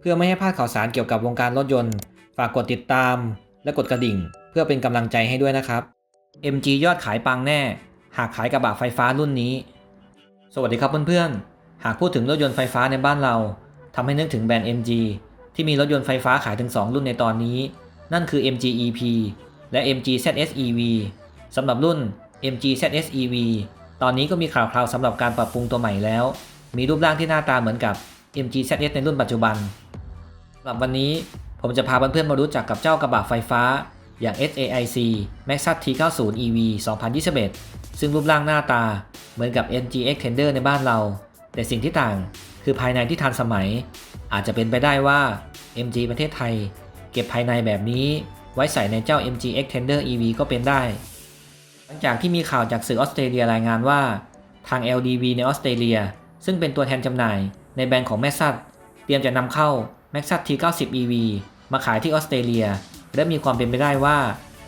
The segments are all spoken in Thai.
เพื่อไม่ให้พลาดข่าวสารเกี่ยวกับวงการรถยนต์ ฝากกดติดตาม และกดกระดิ่ง เพื่อเป็นกำลังใจให้ด้วยนะครับ MG ยอดขายปังแน่ หากขายกระบะไฟฟ้ารุ่นนี้ สวัสดีครับเพื่อนๆ หากพูดถึงรถยนต์ไฟฟ้าในบ้านเราทำให้นึกถึงแบรนด์ MG ที่มีรถยนต์ไฟฟ้าขายถึง 2 รุ่นในตอนนี้ นั่นคือ MG EP และ MG ZS EV สำหรับรุ่น MG ZS EV ตอนนี้ก็มีข่าวคราวสำหรับการปรับปรุงตัวใหม่แล้ว มีรูปร่างที่หน้าตาเหมือนกับ MG ZS ในรุ่นปัจจุบัน สำหรับวันนี้ผมจะพาเพื่อนๆมารู้จักกับเจ้ากระบะไฟฟ้า อย่าง SAIC Maxus T90 EV 2021 ซึ่งรูปร่างหน้าตาเหมือนกับ MG Extender ในบ้านเรา แต่สิ่งที่ต่างคือภายในที่ทันสมัย อาจจะเป็นไปได้ว่า MG ประเทศไทย เก็บภายในแบบนี้ ไว้ใส่ในเจ้า MG Extender EV ก็เป็นได้ หลังจากที่มีข่าวจากสื่อออสเตรเลียรายงานว่า ทาง LDV ในออสเตรเลีย ซึ่งเป็นตัวแทนจำหน่ายในแบรนด์ของ m a x u s เตรียมจะนำเข้า m a x u s T90 EV มาขายที่ออสเตรเลีย และมีความเป็นไปได้ว่า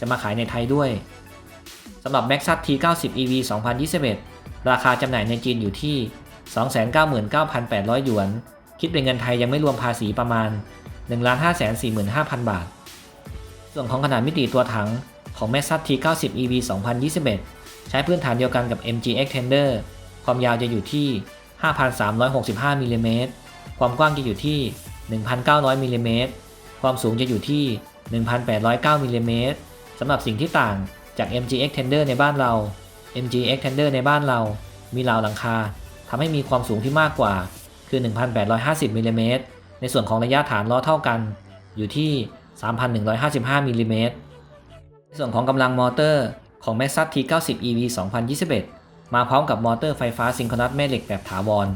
จะมาขายในไทยด้วยสำหรับ m a x u s T90 EV 2021 ราคาจำหน่ายในจีนอยู่ที่ 299,800 หยวน คิดเป็นเงินไทยยังไม่รวมภาษีประมาณ 1,545,000 บาท ส่วนของขนาดมิติตัวถังของ m a x u s T90 EV 2021 ใช้พื้นฐานเดียวกันกับ MG Extender ความยาวจะอยู่ที่ 5,365มิลลิเมตรความกว้างจะอยู่ที่ 1,900มิลลิเมตรความสูงจะอยู่ที่ 1,809มิลลิเมตรสำหรับสิ่งที่ต่างจาก MG Extender ในบ้านเรา MG Extender ในบ้านเรา มีราวหลังคาทำให้มีความสูงที่มากกว่า คือ 1,850มิลลิเมตรในส่วนของระยะฐานล้อเท่ากัน อยู่ที่ 3,155มิลลิเมตรในส่วนของกำลังมอเตอร์ของ Maxus T90 EV 2021 มาพร้อมกับมอเตอร์ไฟฟ้าซิงโครนัสแม่เหล็กแบบถาวร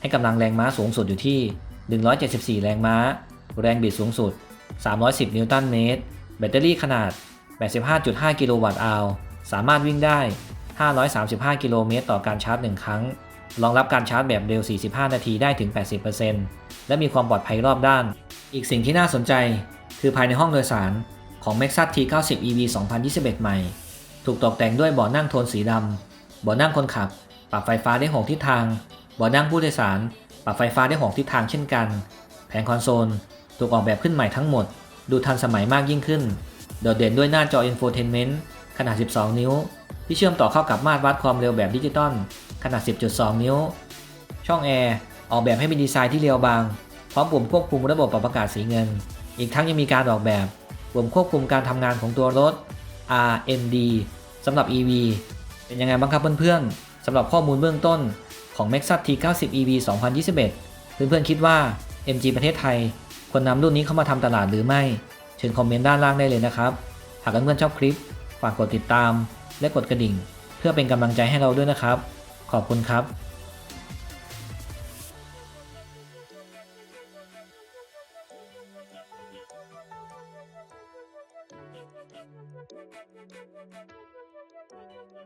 ให้กำลังแรงม้าสูงสุดอยู่ที่ 174 แรงม้า แรงบิดสูงสุด 310 นิวตันเมตร แบตเตอรี่ขนาด 85.5 กิโลวัตต์อาวสามารถวิ่งได้ 535 กิโลเมตรต่อการชาร์จ 1 ครั้ง รองรับการชาร์จแบบเร็ว 45 นาทีได้ถึง 80%และมีความปลอดภัยรอบด้าน อีกสิ่งที่น่าสนใจ คือภายในห้องโดยสารของ Maxus T90 EV 2021 ใหม่ ถูกตกแต่งด้วยเบาะนั่งโทนสีดำเบาะนั่งคนขับ ปรับไฟฟ้าได้ 6 ทิศทางเบาะนั่งผู้โดยสาร ปรับไฟฟ้าได้6ทิศทางเช่นกัน แผงคอนโซลถูกออกแบบขึ้นใหม่ทั้งหมด ดูทันสมัยมากยิ่งขึ้น โดดเด่นด้วยหน้าจอ Infotainment ขนาด 12 นิ้ว ที่เชื่อมต่อเข้ากับมาตรวัดความเร็วแบบดิจิตอลขนาด 10.2 นิ้ว ช่องแอร์ออกแบบให้มีดีไซน์ที่เรียวบาง พร้อมปุ่มควบคุมระบบปรับอากาศสีเงิน อีกทั้งยังมีการออกแบบปุ่มควบคุมการทำงานของตัวรถ RND สำหรับ EV เป็นยังไงบ้างครับเพื่อนๆสำหรับข้อมูลเบื้องต้น ของ Maxus T90 EV 2021 เพื่อนๆคิดว่า MG ประเทศไทยควรนำรุ่นนี้เข้ามาทำตลาดหรือไม่ เชิญคอมเมนต์ด้านล่างได้เลยนะครับ หากเพื่อนๆชอบคลิป ฝากกดติดตาม และกดกระดิ่ง เพื่อเป็นกำลังใจให้เราด้วยนะครับ ขอบคุณครับ